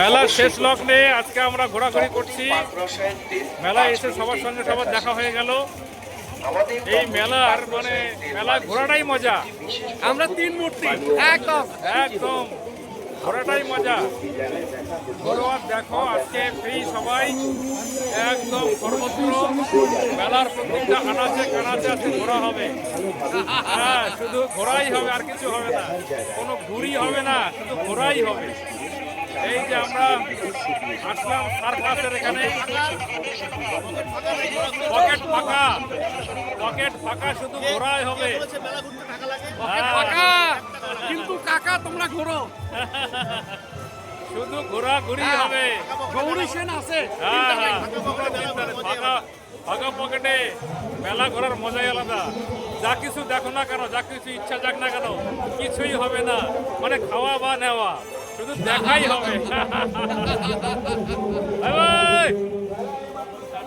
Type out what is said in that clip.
মেলার শেষ লগ্নে আজকে আমরা ঘোরাঘুরি করছি। মেলায় এসে সবার সঙ্গে সবার দেখা হয়ে গেল। এই মেলার মানে মেলা ঘোরাটাই মজা। আমরা তিন মূর্তি। একদম। একদম। ঘোরাটাই মজা। ঘোরোয়ার দেখো আজকে ফ্রি সবাই। একদম সর্বত্র। মেলার প্রত্যেকটা আনাচে কানাচে আজকে ঘোরা হবে। হ্যাঁ শুধু ঘোরাই হবে আর কিছু হবে না। কোনো ঘুরি হবে না শুধু ঘোরাই হবে। এই যে আমরা আসলাম সার্কাসের এখানে। পকেট ফাঁকা। পকেট ফাঁকা শুধু ঘোরাই হবে। হ্যাঁ, কিন্তু কাকা তোমরা ঘোরো শুধু ঘোরাঘুরি হবে। গৌরী সেন আছে হ্যাঁ, হ্যাঁ, ফাঁকা ফাঁকা পকেটে। মেলা ঘোরার মজাই আলাদা। যা কিছু দেখো না কেন যা কিছু ইচ্ছা যাক না কেন কিছুই হবে না। মানে খাওয়া বা নেওয়া। শুধু দেখাই হবে